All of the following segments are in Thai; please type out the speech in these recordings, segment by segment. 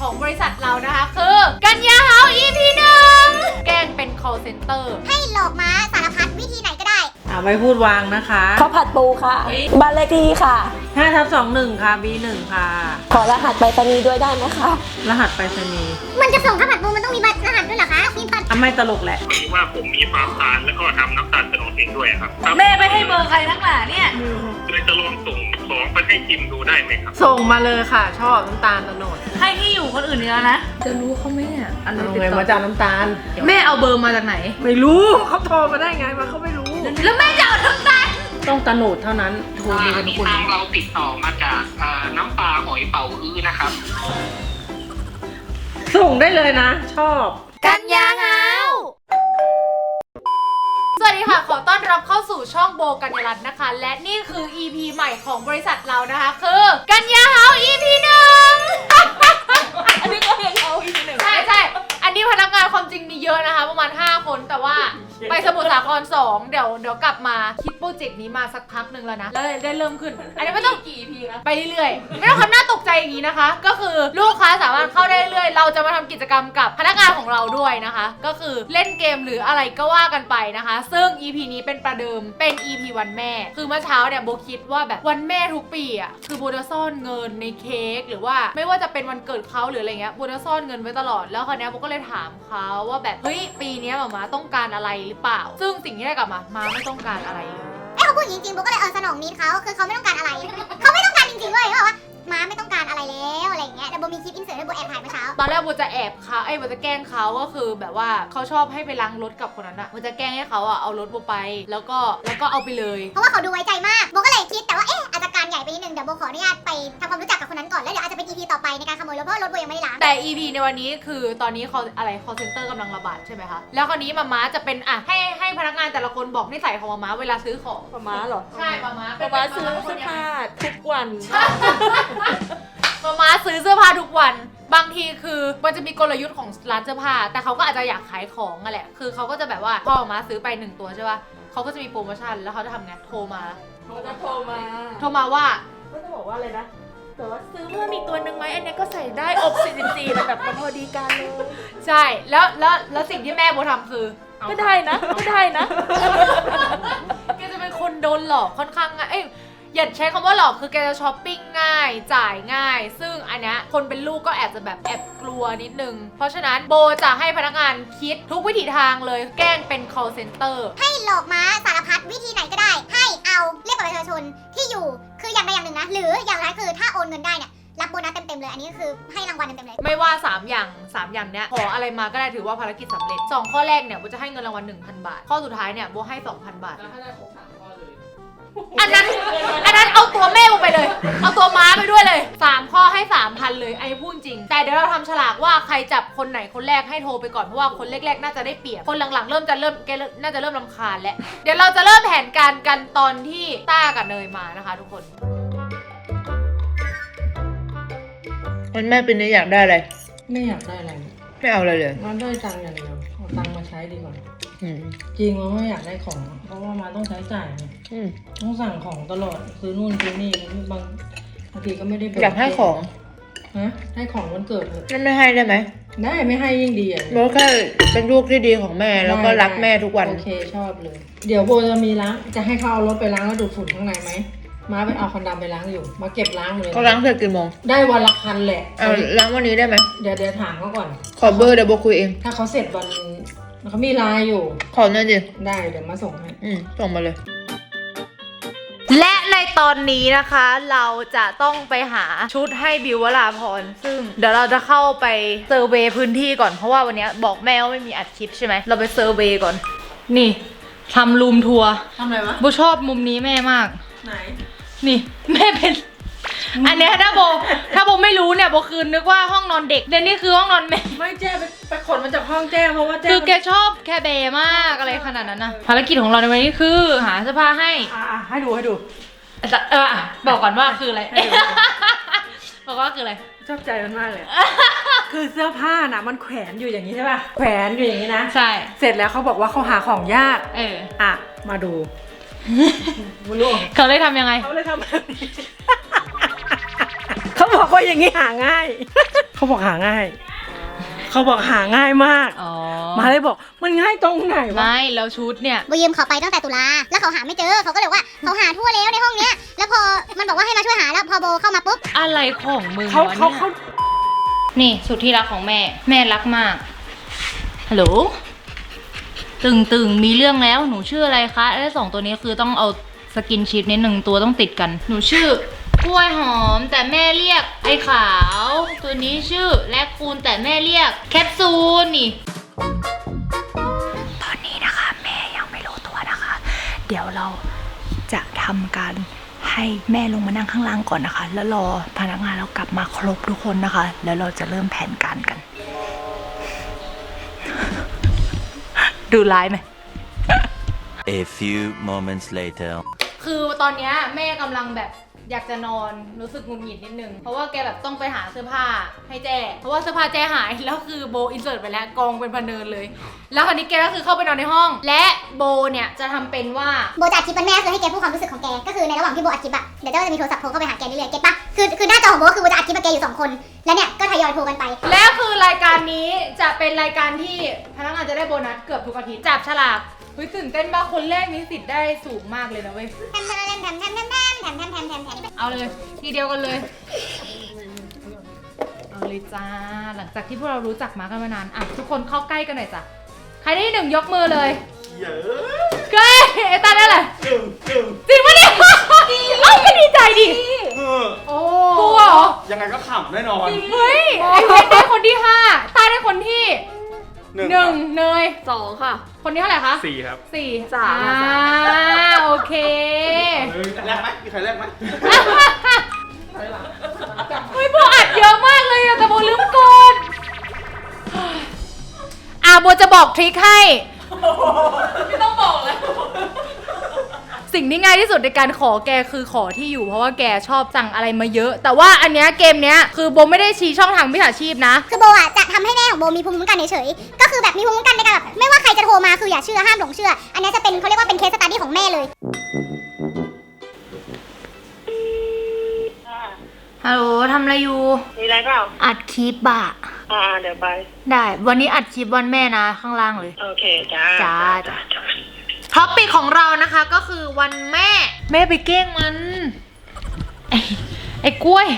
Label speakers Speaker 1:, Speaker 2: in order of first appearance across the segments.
Speaker 1: ของบริษัทเรานะคะ คือ กันยาเฮา EP หนึ่งแกล้งเป็น call center
Speaker 2: ให้หลอกม้าสารพัดวิธีไหนก็ได้
Speaker 3: อ่าไว้พูดวางนะคะ
Speaker 4: ข้าวผัดปูค่ะ บ้านเลขที่ค่ะ
Speaker 3: 5ทับ21 ค่ะ B1 ค่ะ
Speaker 4: ขอรหัสไปรษณีย์ด้วยได้ไหมคะ
Speaker 3: รหัสไปรษณีย์
Speaker 2: มันจะส่งข้าวผัดปูมันต้องมีบัตรรหัสด้วยเหรอคะมีบัตร
Speaker 3: อะไม่ตลกแหละ
Speaker 5: พอดีว่าผมมีฟาร์มตาลแล้วก็ทำน้ำตาลตะโนดเองด้วยครับครับ
Speaker 1: แม่ไม่ให้เบอร์ใครนักหนาเนี่ย
Speaker 5: เลยจะลองส่ง ของไปให้จิมดูได้ไหมครับ
Speaker 3: ส่งมาเลยค่ะ ชอบน้ำตาลตะโนด
Speaker 1: ให้ที่อยู่คนอื่นเยอะนะ
Speaker 6: จะรู้เขาไหมเนี่ยอันนี้
Speaker 3: เอา
Speaker 6: ติด
Speaker 3: ไง
Speaker 6: ต่อ
Speaker 3: มาจากน้ำตาล
Speaker 6: แม่เอาเบอร์มาจากไหน
Speaker 3: ไม่รู้เขาโทรมาได้ไงมาเขาไม่รู้
Speaker 1: แล้วแม่จะเอาทั้งตา
Speaker 3: ต้องตะโนดเท่านั้นโทรมีเป็นคุณ
Speaker 5: ทางเราติดต่อมาจากเอ่อน้ำปลาหอยเป่าฮื้อนะครับ
Speaker 3: ส่งได้เลยนะ ชอบ
Speaker 1: กันยาเฮาสวัสดีค่ะ ขอต้อน รับเข้าสู่ช่องโบกัญญารัตน์นะคะ และนี่คือ EP ใหม่ของบริษัทเรานะคะ คือ กันยาเฮา EP หนึ่ง
Speaker 4: อันนี้ก็ยังเอาอีกหนึ่ง
Speaker 1: ใช่ใช่อันนี้พนักงานความจริงมีเยอะนะคะ ประมาณ 5 คนแต่ว่า ไปสมุทรสาคร2เดี๋ยวเดี๋ยวกลับมาคิดโปรเจกต์นี้มาสักพักหนึ่งแล้วนะแล้วได้เริ่มขึ้น อันนี้ไม่ต้องกี่พีนะไปเรื่อยๆไม่ต้องทำหน้าตกใจอย่างนี้นะคะ ก็คือลูกค้าสามารถเข้าได้เรื่อยๆเราจะมาทำกิจกรรมกับพนักงานของเราด้วยนะคะ ก็คือเล่นเกมหรืออะไรก็ว่ากันไปนะคะ ซึ่ง EP นี้เป็นประเดิมเป็น EP วันแม่ คือเมื่อเช้าเนี่ยโบคิดว่าแบบวันแม่ทุกปีอะคือโบจะซ่อนเงินในเค้กหรือว่าไม่ว่าจะเป็นวันเกิดเขาหรืออะไรเงี้ยโบจะซ่อนเงินไว้ตลอดแล้วคราวเนี้ยโบก็เลยถามเขาว่าแบบเฮ้ยปีเนี้ยหมามาต้องการอะไรหรือเปล่า ซึ่งสิ่งที่ได้กลับมามาไม่ต้องการอะไรเลย
Speaker 2: เอ้ยเขาพูดอย่างนี้จริงๆโบก็เลยเออสนองนิดเขาคือเขาไม่ต้องการอะไร เขาไม่ต้องการจริงๆเลยเขาบอกว่า ม้าไม่ต้องการอะไรแล้วอะไรอย่างเงี้ยแต่โบมีคลิปอินเสิร์ตด้วยโบแอบถ่ายเมื่อเช้า
Speaker 1: ตอนแรกโบจะแอบเขาไอ้ยโบจะแกล้งเขาก็คือแบบว่าเขาชอบให้ไปล้างรถกับคนนั้นอะโบจะแกล้งให้เขาอะเอารถโบไป แล้วก็แล้วก็เอาไปเลย
Speaker 2: เพราะว่าเขาดูไว้ใจมากโบก็เลยคิดแต่ว่าเอ๊ะอาจจะการใหญ่ไปนิดนึงเดี๋ยวโบขออนุญาตไปทำความรู้จักกับคนนั้นก่อนแล้วเดี๋ยวอาจจะเป็น EP ต่อไปในการขโมยรถเพราะว่ารถโบยังไม่ได้ล้าง
Speaker 1: แต่ EP ในวันนี้คือตอนนี้ call อะไร call center กำลังระบาดใช่ไหมคะ แล้วคราวนี้มาม้าจะเป็นอะให้ให้พนักงานแต่ละคนบอกนิสัยของมาม้าเวลาซื้อของ
Speaker 4: ประมาณเหรอ
Speaker 1: ใช่มาม้า
Speaker 4: ประมาณซื้อเสื้อผ้าทุกวัน
Speaker 1: มาม้าซื้อเสื้อผ้าทุกวัน บางทีคือมันจะมีกลยุทธ์ของร้านเสื้อผ้า แต่เขาก็อาจจะอยากขายของอะแหละ คือเขาก็จะแบบว่าพอมาม้าซื้อไปหนึ่งตัวใช่ป่ะเขาก็จะมีโปรโมชั่น แล้วเขาจะทำไง โทรมา
Speaker 4: เขาจะโทรมา
Speaker 1: โทรมาว่า
Speaker 4: ก็จะบอกว่าอะไรนะแต่ว่าซื้อเพิ่มอีกตัวหนึ่งไหมอันเนี้ยก็ใส่ได้อบ44มันแบบมันพอดีกันเลย
Speaker 1: ใช่ แล้ว แล้ว แล้วสิ่งที่แม่โบทำคือ
Speaker 4: ก็ได้นะ ก็ได้นะ
Speaker 1: แกจะเป็นคนโดนหลอกค่อนข้างง่ายเอ้ย อย่าใช้คำว่าหลอกคือแกจะช้อปปิ้งง่าย จ่ายง่าย ซึ่งอันเนี้ยคนเป็นลูกก็แอบจะแบบแอบกลัวนิดนึง เพราะฉะนั้นโบจะให้พนักงานคิดทุกวิถีทางเลยแกล้งเป็น call center
Speaker 2: ให้หลอกม้าสารพัดวิธีไหนก็ได้ ให้เอาเรียกบัตรประชาชนที่อยู่คืออย่างใดอย่างหนึ่งนะ หรืออย่างไรคือถ้าโอนเงินได้เนี่ยรับโบนัสเต็มๆเลย อันนี้คือให้รางวัลเต็มๆเลย
Speaker 1: ไม่ว่า 3 อย่าง 3 อย่างเนี้ย ขออะไรมาก็ได้ถือว่าภารกิจสำเร็จ 2 ข้อแรกเนี่ยโบจะให้เงินรางวัล 1,000 บาท ข้อสุดท้ายเนี่ยโบให้ 2,000 บาท อันนั้น อันนั้นเอาตัวแม่กูไปเลย เอาตัวม้าไปด้วยเลย 3 ข้อให้ 3,000 เลยไอ้พูดจริง แต่เดี๋ยวเราทำฉลากว่าใครจับคนไหนคนแรกให้โทรไปก่อน เพราะว่าคนแรกๆ น่าจะได้เปรียบ คนหลังๆ เริ่มจะเริ่มแกเริ่มน่าจะเริ่มลำคาญแล้ว เดี๋ยวเราจะเริ่มแผนการกันตอนที่ต้ากับเนยมานะคะ ทุกคน
Speaker 6: วันแม่ปีนี้อยากได้อะไร
Speaker 3: ไม่อยากได้อะไร
Speaker 6: ไม่เอาอะไรเลย
Speaker 3: มาได้ตังค์อย่างเดียวเอาตังค์มาใช้ดีกว่า
Speaker 6: อืม
Speaker 3: จริงว่าไม่อยากได้ของ เพราะว่ามาต้องใช้จ่ายไง
Speaker 6: อืม
Speaker 3: ต้องสั่งของตลอดซื้อนู่นซื้อนี่บางบางทีก็ไม่ได้เบิก
Speaker 6: อยากให้ของ
Speaker 3: ฮะให้ของวันเกิดเถอะ
Speaker 6: นั่นไม่ให้ได้ไหม
Speaker 3: ได้ไม่ให้ยิ่งดีอะ
Speaker 6: โบแค่เป็นลูกที่ดีของแม่แล้วก็
Speaker 3: ได้
Speaker 6: รักแม่ทุกวัน
Speaker 3: โอเคชอบเลย เดี๋ยวโบจะมีล้างจะให้เขาเอารถไปล้างแล้วดูดฝุ่นข้างในไหม ม้าไปเอาคันดำไปล้างอยู่ มาเก็บล้างเลย
Speaker 6: เขาล้างเสร็จกี่โมง
Speaker 3: ได้วันละคันแหละ
Speaker 6: เอาล้างวันนี้ได้ไหม
Speaker 3: เดี๋ยวเดี๋ยวถามเขาก่อน
Speaker 6: ขอเบอร์เดี๋ยวโบคุยเอง
Speaker 3: ถ้าเขาเสร็จวันเขามีไลน์อยู่
Speaker 6: ขอหน่อยดิ
Speaker 3: ได้เดี๋ยวมาส่งให้
Speaker 6: อืมส่งมาเลย
Speaker 1: และในตอนนี้นะคะเราจะต้องไปหาชุดให้บิววราพรซึ่งเดี๋ยวเราจะเข้าไปเซอร์เวย์พื้นที่ก่อนเพราะว่าวันนี้บอกแม่ว่าไม่มีอัดคลิปใช่ไหมเราไปเซอร์เวย์ก่อน นี่ทำรูมทัวร์
Speaker 3: ทำอะไรวะ
Speaker 1: โบชอบมุมนี้แม่มาก
Speaker 3: ไหน
Speaker 1: นี่แม่เป็น อันเนี้ยถ้าโบ ถ้าโบไม่รู้เนี่ยโบคืนนึกว่าห้องนอนเด็กแต่นี่คือห้องนอนแม่
Speaker 3: ไม่แจ้ไปไปขนมาจากห้องแจ้เพราะว่าแจ้
Speaker 1: คือแกชอบแคเบมากอะไรขนาดนั้นนะภารกิจของเราในวันนี้คือหาเสื้อผ้าให้
Speaker 3: อะอะให้ดูให้ดู
Speaker 1: แต่เอออะบอกก่อนว่าคืออะไรบอกว่าคืออะไร
Speaker 3: ชอบใจมันมากเลย คือเสื้อผ้านะมันแขวนอยู่อย่างนี้ใช่ป่ะแขวนอยู่อย่างนี้นะ
Speaker 1: ใช่
Speaker 3: เสร็จแล้วเขาบอกว่าเขาหาของยาก
Speaker 1: เออ
Speaker 3: อะ มาดู ไม่รู้
Speaker 1: เขาเลยทำยังไง
Speaker 3: เขาเลยทำแบบนี้ เขาบอกว่าอย่างนี้หาง่าย
Speaker 7: เขาบอกหาง่าย เขาบอกหาง่ายมาก
Speaker 1: อ๋อ
Speaker 7: มาเลยบอกมันง่ายตรงไหนวะ
Speaker 1: ไม่ แล้วชุดเนี่ย
Speaker 2: โบยืมเขาไปตั้งแต่ตุลา แล้วเขาหาไม่เจอ เขาก็เลยว่าเขาหาทั่วแล้วในห้องเนี้ย แล้วพอมันบอกว่าให้มาช่วยหาแล้วพอโบเข้ามาปุ๊บ
Speaker 1: อะไรของมึง
Speaker 7: เขา
Speaker 1: วะ
Speaker 7: เขา
Speaker 1: เนี่ย
Speaker 7: เขา
Speaker 1: นี่สุดที่รักของแม่ แม่รักมาก ฮัลโหล ตึงตึงมีเรื่องแล้วหนูชื่ออะไรคะไอ้สองตัวนี้คือต้องเอาสกินชิปนิดหนึ่งตัวต้องติดกัน หนูชื่อกล้วยหอมแต่แม่เรียกไอ้ขาว ตัวนี้ชื่อแลคคูนแต่แม่เรียกแคปซูลนี่
Speaker 4: ตอนนี้นะคะ แม่ยังไม่รู้ตัวนะคะ เดี๋ยวเราจะทำการให้แม่ลงมานั่งข้างล่างก่อนนะคะ แล้วรอพนักงานเรากลับมาครบทุกคนนะคะ แล้วเราจะเริ่มแผนการกัน ดูร้ายไหม
Speaker 8: A few moments later.
Speaker 1: คือตอนเนี้ยแม่กำลังแบบ อยากจะนอนรู้สึกหงุดหงิดนิดนึง เพราะว่าแกแบบต้องไปหาเสื้อผ้าให้แจ้เพราะว่าเสื้อผ้าแจ้หายแล้วคือโบอินเสิร์ตไปแล้วกองเป็นพะเนินเลย แล้วคราวนี้แกก็คือเข้าไปนอนในห้อง และโบเนี่ยจะทำเป็นว่า
Speaker 2: โบจะอัดคลิปวันแม่คือให้แกพูดความรู้สึกของแก ก็คือในระหว่างที่โบอัดคลิปอะเดี๋ยวเจ้าจะมีโทรศัพท์โทรเข้าไปหาแกเรื่อยๆเก็ตปะคือคือหน้าจอของโบก็คือโบจะอัดคลิปกับแกอยู่สองคน แล้วเนี่ยก็ทยอยโทรกันไป
Speaker 1: และคือรายการนี้จะเป็นรายการที่พนักงานจะได้โบนัสเกือบทุกอาทิตย์จับฉลาก เฮ้ยตื่นเต้นมากคนแรกมีสิทธิ์ได้สูงมากเลยนะเว้ย
Speaker 2: แทมแทมแทมแทมแทมแทมแทมแทมแทมแทมแทม
Speaker 1: เอาเลยทีเดียวกันเลยเอาเลยจ้าหลังจากที่พวกเรารู้จักมากันมานานอะทุกคนเข้าใกล้กันหน่อยจ้ะใครได้ที่หนึ่งยกมือเลยเก้ยไอ้ตาได้แหละจริงปะเนี่ยเอ้าไม่ดีใจดิ
Speaker 9: โอ้
Speaker 1: กลัวเหรอ
Speaker 9: ยังไงก็ขำแน่นอน
Speaker 1: เฮ้ยไอเพชรได้คนที่ห้าตาได้คนที่
Speaker 9: หนึ่ง
Speaker 1: หนึ่งเนย
Speaker 4: สองค่ะ
Speaker 1: คนที่เท่าไหร่คะ
Speaker 9: สี่ครับ
Speaker 1: สี่
Speaker 4: สาม
Speaker 1: อ่า
Speaker 4: ค่ะสาม
Speaker 1: โอเค
Speaker 9: เฮ้ยแรกไหมมีใครแรกไหม
Speaker 1: เฮ้ยโบอัดเยอะมากเลยอะแต่โบลืมกดอะโบจะบอกทริคให้ ไม่ต้องบอกเลย สิ่งที่ง่ายที่สุดในการขอแกคือขอที่อยู่ เพราะว่าแกชอบสั่งอะไรมาเยอะ แต่ว่าอันเนี้ยเกมเนี้ยคือโบไม่ได้ชี้ช่องทางมิจฉาชีพนะ
Speaker 2: คือโบอะจะทำให้แม่ของโบมีภูมิคุ้มกันเฉยๆก็คือแบบมีภูมิคุ้มกันในการแบบไม่ว่าใครจะโทรมาคืออย่าเชื่อห้ามหลงเชื่อ อันนี้จะเป็นเขาเรียกว่าเป็นเคสสตัดดี้ของแม่เลย
Speaker 1: ฮัลโหลทำอะไรอยู่
Speaker 10: มีอะไรเปล่า
Speaker 1: อัดคลิปอะ
Speaker 10: อ่าเดี๋ยวไป
Speaker 1: ได้ วันนี้อัดคลิปวันแม่นะข้างล่างเลย
Speaker 10: โอเคจ้า
Speaker 1: จ้าจ้า ท็อปปิกของเรานะคะก็คือวันแม่ แม่ไปเก้งมัน ไอ้ไอ้กล้วย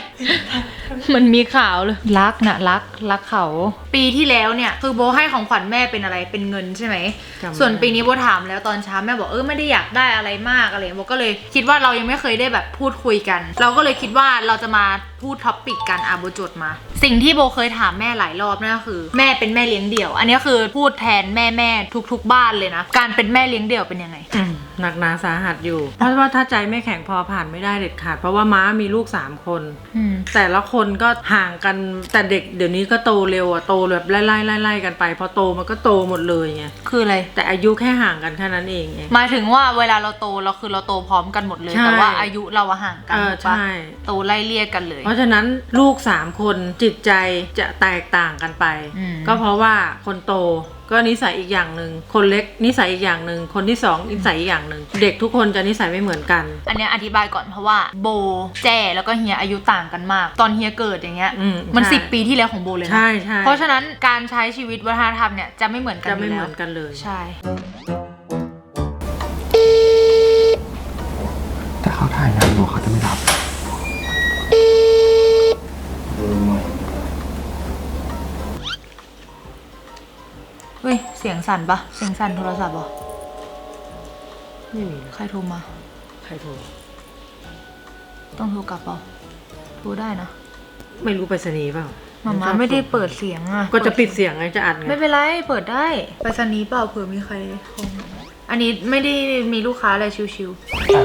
Speaker 1: มันมีข่าวเลยรักนะรักรักเขา ปีที่แล้วเนี่ยคือโบให้ของขวัญแม่เป็นอะไรเป็นเงินใช่ไหม
Speaker 3: จำไม่ได้
Speaker 1: ส่วนปีนี้โบถามแล้วตอนเช้าแม่บอกเออไม่ได้อยากได้อะไรมากอะไรโบก็เลยคิดว่าเรายังไม่เคยได้แบบพูดคุยกัน เราก็เลยคิดว่าเราจะมาพูดท็อปปิกกันอะโบจดมา สิ่งที่โบเคยถามแม่หลายรอบนั่นก็คือ แม่เป็นแม่เลี้ยงเดี่ยว อันนี้คือพูดแทนแม่แม่ทุก ๆ บ้านเลยนะ การเป็นแม่เลี้ยงเดี่ยวเป็นยังไง
Speaker 3: อืมหนักหนาสาหัสอยู่ เพราะว่าถ้าใจไม่แข็งพอผ่านไม่ได้เด็ดขาด เพราะว่าม้ามีลูกสามคน
Speaker 1: อืม
Speaker 3: แต่ละคนก็ห่างกันแต่เด็กเดี๋ยวนี้ก็โตเร็วอะโตแบบไล่ไล่ไล่ไล่กันไป พอโตมันก็โตหมดเลยไง
Speaker 1: คืออะไร
Speaker 3: แต่อายุแค่ห่างกันแค่นั้นเองเอง
Speaker 1: หมายถึงว่าเวลาเราโตเราคือเราโตพร้อมกันหมดเลย
Speaker 3: ใช่
Speaker 1: แต่ว่าอายุเราอะห่างกั
Speaker 3: เอนอ
Speaker 1: ถูกปะ
Speaker 3: ใช่
Speaker 1: โตไล่เลี่ยกันเลย
Speaker 3: เพราะฉะนั้นลูกสามคนจิตใจจะแตกต่างกันไป
Speaker 1: อืม
Speaker 3: ก็เพราะว่าคนโต ก็นิสัยอีกอย่างหนึ่งคนเล็กนิสัยอีกอย่างหนึ่งคนที่สองนิสัยอีกอย่างหนึ่งเด็กทุกคนจะนิสัยไม่เหมือนกัน
Speaker 1: อันเนี้ยอธิบายก่อนเพราะว่าโบแจ้แล้วก็เฮียอายุต่างกันมาก ตอนเฮียเกิดอย่างเงี้ย
Speaker 3: อืม
Speaker 1: มัน
Speaker 3: ใช่
Speaker 1: สิบปีที่แล้วของโบเลยนะ
Speaker 3: ใช่ใช่
Speaker 1: เพราะฉะนั้นการใช้ชีวิตวัฒนธรรมเนี่ยจะไม่เหมือนกัน
Speaker 3: จะไม่
Speaker 1: ยู่
Speaker 3: เห
Speaker 1: แล้ว
Speaker 3: มือนกันเลย
Speaker 1: ใช่
Speaker 9: แต่เขาถ่ายงานอยู่เขาจะไม่รับ
Speaker 1: สียงสั่นปะเสียงสั่นโทรศัพท์เหรอ
Speaker 3: ไม่มี
Speaker 1: ใครโทรมา
Speaker 3: ใครโทร
Speaker 1: ต้องโทรกลับเปล่าโทรได้นะ
Speaker 3: ไม่รู้ไปรษณีย์เปล่า
Speaker 1: มาม่าไม่ได้เปิดเสียงอะ
Speaker 3: ก็จะปิดเสียงไงจะอัดไง
Speaker 1: ไม่เป็นไรเปิดได้ไปสนีย์เปล่าเผื่อมีใครโทรมาอันนี้ไม่ได้มีลูกค้าอะไรชิวๆ
Speaker 3: อ่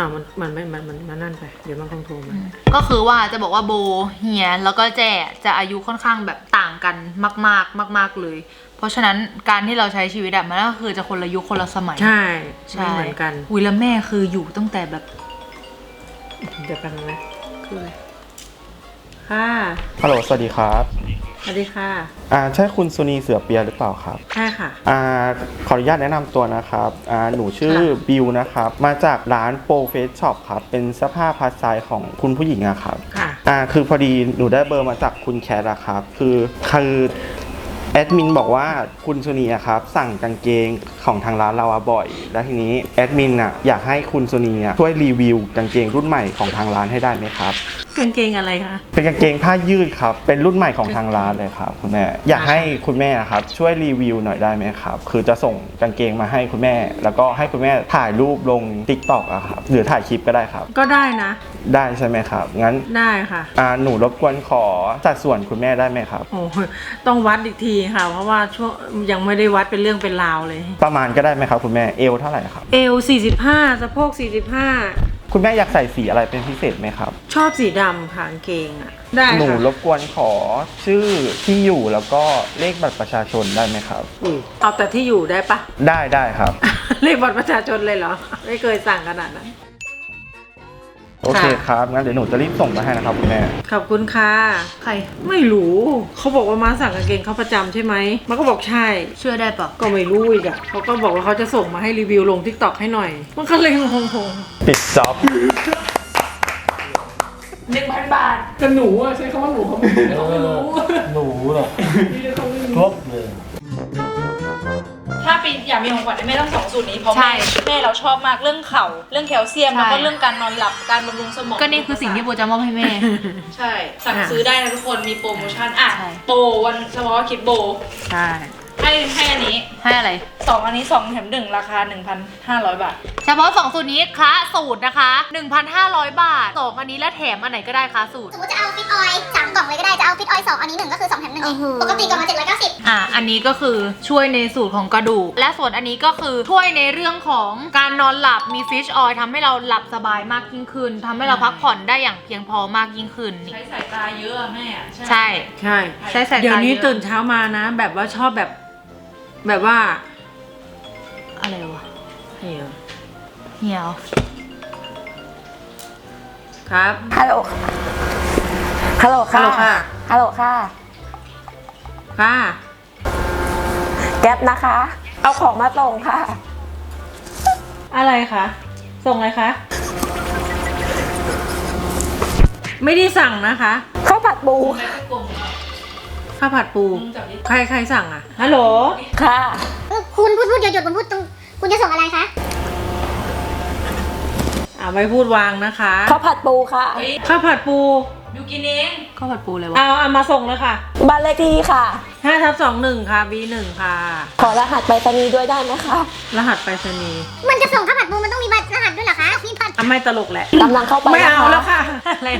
Speaker 3: ามันมันไม่มันมันมันนั่นไป เดี๋ยวมันคงโทรมา
Speaker 1: ก็คือว่าจะบอกว่าโบเฮียแล้วก็แจ้จะอายุค่อนข้างแบบต่างกันมาก ๆ มาก ๆเลย เพราะฉะนั้นการที่เราใช้ชีวิตอะมันก็คือจะคนละยุคคนละสมัย
Speaker 3: ใช่
Speaker 1: ใช่
Speaker 3: ไม่เหมือนกัน
Speaker 1: อุ้ยแล้วแม่คืออยู่ตั้งแต่แบบ
Speaker 3: เดี๋ยวแป๊บนึงนะ
Speaker 1: คืออะไร
Speaker 3: ค่ะ
Speaker 9: ฮัลโหล สวัสดีครับ
Speaker 3: สวัสดีค่ะ
Speaker 9: อ่า ใช่คุณสุนีเสือเปียหรือเปล่าครับ
Speaker 3: ใช่ค่ะ
Speaker 9: อ่า ขออนุญาตแนะนำตัวนะครับ อ่า หนูชื่อ
Speaker 3: ค่ะ
Speaker 9: บิวนะครับ มาจากร้านโปรเฟสช็อปครับ เป็นเสื้อผ้าพาสไซส์ของคุณผู้หญิงอะครับ
Speaker 3: ค่ะ
Speaker 9: อ่า คือพอดีหนูได้เบอร์มาจากคุณแคทอะครับ คือคือ แอดมินบอกว่าคุณสุนีอะครับ สั่งกางเกงของทางร้านเราอะบ่อย แล้วทีนี้แอดมินอะอยากให้คุณสุนีอะช่วยรีวิวกางเกงรุ่นใหม่ของทางร้านให้ได้ไหมครับ
Speaker 3: กางเกงอะไรคะ
Speaker 9: เป็นกางเกงผ้ายืดครับ เป็นรุ่นใหม่ของทางร้านเลยครับคุณแม่อยากให้คุณแม่ครับช่วยรีวิวหน่อยได้ไหมครับ คือจะส่งกางเกงมาให้คุณแม่ แล้วก็ให้คุณแม่ถ่ายรูปลง t ิ k t o k อะครับหรือถ่ายคลิปก็ได้ครับ
Speaker 3: ก็ได้นะ
Speaker 9: ได้ใช่ไหมครับ งั้น
Speaker 3: ได้ค่ะ
Speaker 9: อ่าหนูรบกวนขอสัดส่วนคุณแม่ได้ไหมครับ
Speaker 3: โอ้ยต้องวัดอีกทีค่ะ เพราะว่าช่วงยังไม่ได้วัดเป็นเรื่องเป็นราวเลย
Speaker 9: ประมาณก็ได้ไหมครับคุณแม่เอวเท่าไหร่ครับ
Speaker 3: เอว45สะโพก45
Speaker 9: คุณแม่อยากใส่สีอะไรเป็นพิเศษไหมครับ
Speaker 3: ชอบสีดำค่ะกางเกงอะได้
Speaker 9: หนู
Speaker 3: ค่ะ
Speaker 9: รบกวนขอชื่อที่อยู่แล้วก็เลขบัตรประชาชนได้ไหมครับ
Speaker 3: อุ๊ยเอาแต่ที่อยู่ได้ปะ
Speaker 9: ได้ได้ครับ
Speaker 3: เลขบัตรประชาชนเลยเหรอ ไม่เคยสั่งขนาดนั้น
Speaker 9: โอเคครับงั้นเดี๋ยวหนูจะรีบส่งมาให้นะครับคุณแม่
Speaker 3: ขอบคุณค่ะ
Speaker 1: ใคร
Speaker 3: ไม่รู้เขาบอกว่ามาสั่งกางเกงเขาประจำใช่ไหมมันก็บอกใช่
Speaker 1: เชื่อได้ปะ
Speaker 3: ก็ไม่รู้อีกอะเขาก็บอกว่าเขาจะส่งมาให้รีวิวลงทิกตอกให้หน่อย มันก็เลยงง
Speaker 9: ปิดจ็อบ
Speaker 1: หนึ่งพันบาท
Speaker 3: ๆแต่หนูอะใช้คำว่าหนูเขาไม่เขาไม่รู้
Speaker 9: หนูเหรอ ครบเลย
Speaker 10: ถ้าปีอยากมีของขวัญให้แม่ต้องสองสูตรนี้เพราะ
Speaker 1: ใช่
Speaker 10: แม่แม่เราชอบมากเรื่องเข่าเรื่องแคลเซียม
Speaker 1: ใช่
Speaker 10: แล้วก็เรื่องการนอนหลับการบำรุงสมอง
Speaker 1: ก็นี่คือสิ่งที่โบจะมอบให้แม่
Speaker 10: ใช่สั่ง
Speaker 3: อะ
Speaker 10: ซื้อได้นะทุกคนมีโปรโมชั่นอะ
Speaker 1: ใช่
Speaker 10: โปรวันเฉพาะคิดโบ
Speaker 3: ใช่
Speaker 10: ให้ให้อันนี้
Speaker 1: ให้อะไร
Speaker 10: สองอันนี้สองแถมหนึ่งราคา 1,500 บาท
Speaker 1: เฉพาะ2สูตรนี้คละสูตรนะคะ 1,500 บาทสองอันนี้แล้วแถมอันไหนก็ได้คะสูตร
Speaker 2: สมมติจะเอาฟิตออยล์สามกล่องเลยก็ได้ จะเอาฟิตออยล์สองอันนี้หนึ่งก็คือสองแถมหนึ่งเองปกติกล่องละเจ็ดร้อยเก้าสิบ
Speaker 1: อะอันนี้ก็คือช่วยในสูตรของกระดูก และส่วนอันนี้ก็คือช่วยในเรื่องของการนอนหลับมีฟิชออยล์ทำให้เราหลับสบายมากยิ่งขึ้นทำให้เราพักผ่อนได้อย่างเพียงพอมากยิ่งขึ้นนี่
Speaker 10: ใช้สายตาเยอะอะแม่อะ
Speaker 1: ใช่
Speaker 3: ใช่
Speaker 1: ใช้สายตา
Speaker 3: เดี๋ยวนี้
Speaker 1: เยอะ
Speaker 3: ตื่นเช้ามานะ แบบว่าชอบแบบ แบบว่า
Speaker 1: อะไรวะ
Speaker 3: เหี่ยว
Speaker 1: เหี่ยว
Speaker 3: ครับ
Speaker 4: ฮัลโหลฮัลโหล
Speaker 3: ฮัลโหลค่ะ
Speaker 4: ฮัลโหลค่ะ
Speaker 3: ค่ะ
Speaker 4: แก๊ปนะคะ เอาของมาส่งค่ะ
Speaker 3: อะไรคะ ส่งอะไรคะ ไม่ได้สั่งนะคะ
Speaker 4: ข้าวผัดปู
Speaker 3: ข้าวผัดปู ใครใครสั่งอะ ฮัลโหล
Speaker 4: ค่ะ
Speaker 2: คุณพูดพูดหยุดหยุดคุณพูดตรงคุณจะส่งอะไรคะ
Speaker 3: อ่าไม่พูดวางนะคะ
Speaker 4: ข้าวผัดปูค่ะ
Speaker 3: ข้าวผัดปู
Speaker 10: อยู่กินเอง
Speaker 1: ข้าวผัดปูเลยวะ
Speaker 3: เอาเอามาส่งเลยค่ะ
Speaker 4: บ้านเลขที่ค่ะ
Speaker 3: ห้าทับสองหนึ่งค่ะ B หนึ่งค่ะ
Speaker 4: ขอรหัสไปรษณีย์ด้วยได้ไหมคะ
Speaker 3: รหัสไปรษณีย์
Speaker 2: มันจะส่งข้าวผัดปูมันต้องมีบั
Speaker 3: อะไม่ตลกแหละ
Speaker 4: กำลังเข้าไป
Speaker 3: ไม่
Speaker 4: นะ
Speaker 3: เอา
Speaker 4: คะ
Speaker 3: แล้วค่ะ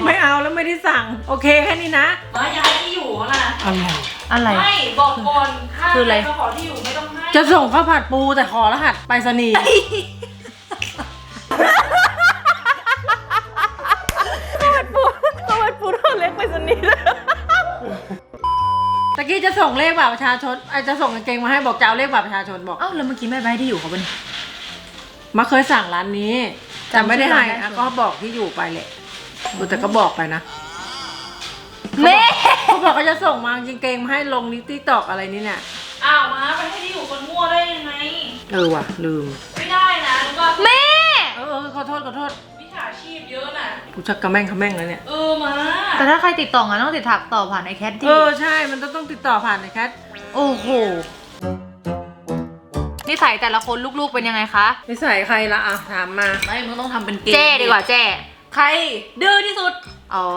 Speaker 3: ไม่เอาแล้วไม่ได้สั่ง โอเคแค่นี้นะ
Speaker 10: มาย้ายที่อยู่เขาล่ะ
Speaker 3: อะไร
Speaker 1: อะไร
Speaker 10: ไม่บอกก่อนถ้า
Speaker 1: คืออะไร
Speaker 10: ใครมาขอที่อยู่ไม่ต้องให้
Speaker 3: จะส่งข้าวผัดปูแต่ขอรหัสไปรษณีย์
Speaker 7: ทำไมปูเท่าเล็กไปสนิท
Speaker 3: ตะกี้จะส่งเลขบัตรประชาชนไอาจจะส่งกางเกงมาให้บอกจะเอาเลขบัตรประชาชนบอก
Speaker 1: เอ้าแล้วเมื่อกี้แม่ใบที่อยู่เขาเป็น
Speaker 3: มาเคยสั่งร้านนี้ แต่ไม่ได้ให้
Speaker 1: จำชื่อร้านได้
Speaker 3: อะก็บอกที่อยู่ไปแหละกูแต่ก็บอกไปนะ
Speaker 1: แม่
Speaker 3: เขาบอกเขาจะส่งมากางเกงมาให้ลงนิติตอกอะไรนี่เนี่ย
Speaker 10: อ้าวมาไปให้ที่อยู่คนมั่วได้ยังไง
Speaker 3: เออว่ะลืม
Speaker 10: ไม่ได้นะแล้วก็
Speaker 1: แม่
Speaker 3: เออเออขอโทษขอโทษ
Speaker 10: วิชาชีพเยอะน่ะ
Speaker 3: กูชักกระแม่งกระแม่งแล้วเนี่ย
Speaker 10: เออมา
Speaker 1: แต่ถ้าใครติดต่องานต้องติดถักต่อผ่านไอแคท
Speaker 3: เอ
Speaker 1: ที่
Speaker 3: อใช่มันต้องต้องติดต่อผ่านนะแคท
Speaker 1: โอ้โห นิสัยแต่ละคนลูกๆเป็นยังไงคะ
Speaker 3: นิสัยใครละอะถามมา
Speaker 10: ไม่มึงต้องทำเป็นเกม
Speaker 1: แจ้ดีกว่าแจ้
Speaker 10: ใครดื้อที่สุด
Speaker 1: อ๋อ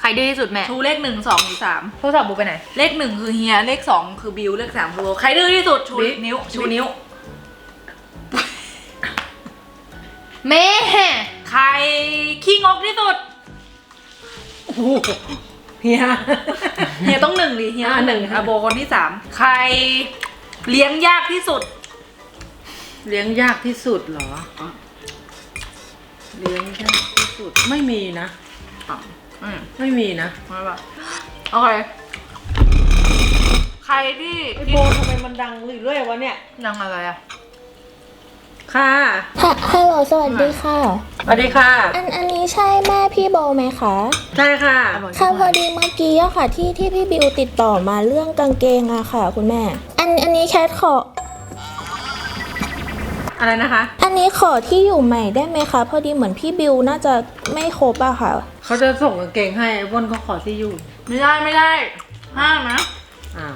Speaker 1: ใครดื้อที่สุดแม่
Speaker 10: ชูเลขหนึ่งสองหรือสาม
Speaker 1: โทรศัพท์บูไปไหน
Speaker 10: เลขหนึ่งคือเฮีย เลขสองคือบิว เลขสามคือโบใครดื้อที่สุด ชู
Speaker 3: บิ๊ก
Speaker 10: นิ้ว ชูนิ้ว
Speaker 1: แม่
Speaker 10: ใครขี้งกที่สุด
Speaker 3: โอ้โหเฮีย
Speaker 10: เฮียต้องหนึ่งดิ เฮีย
Speaker 3: อ่าหนึ่ง
Speaker 10: อะโบคนที่สาม ใคร เลี้ยงยากที่สุด
Speaker 3: เลี้ยงยากที่สุดเหรอ เลี้ยงยากที่สุดไม่มีนะ
Speaker 10: อืม
Speaker 3: ไม่มีนะ
Speaker 10: ไม่แบบโอเค ใครที่
Speaker 3: ไอโบทำไมมันดังเรื่อยๆวะเนี่ย
Speaker 1: ยังอะไรอะ
Speaker 3: ค่ะ
Speaker 7: ฮัลโหลสวัสดีค่ะ
Speaker 3: สวัสดีค่ะ
Speaker 7: อันอันนี้ใช่แม่พี่โบไหมคะ
Speaker 3: ใช่ค่ะ
Speaker 7: ค่ะพอดีเมื่อกี้อะค่ะ ที่ที่พี่บิวติดต่อมาเรื่องกางเกงอะค่ะ คุณแม่ อันอันนี้แคทขอ
Speaker 3: อะไรนะคะ
Speaker 7: อันนี้ขอที่อยู่ใหม่ได้ไหมคะ พอดีเหมือนพี่บิวน่าจะไม่ครบอะค่ะ
Speaker 3: เขาจะส่งกางเกงให้ไอ้บนเขาขอที่อยู่
Speaker 10: ไม่ได้ไม่ได้ห้ามนะ
Speaker 3: อ้าว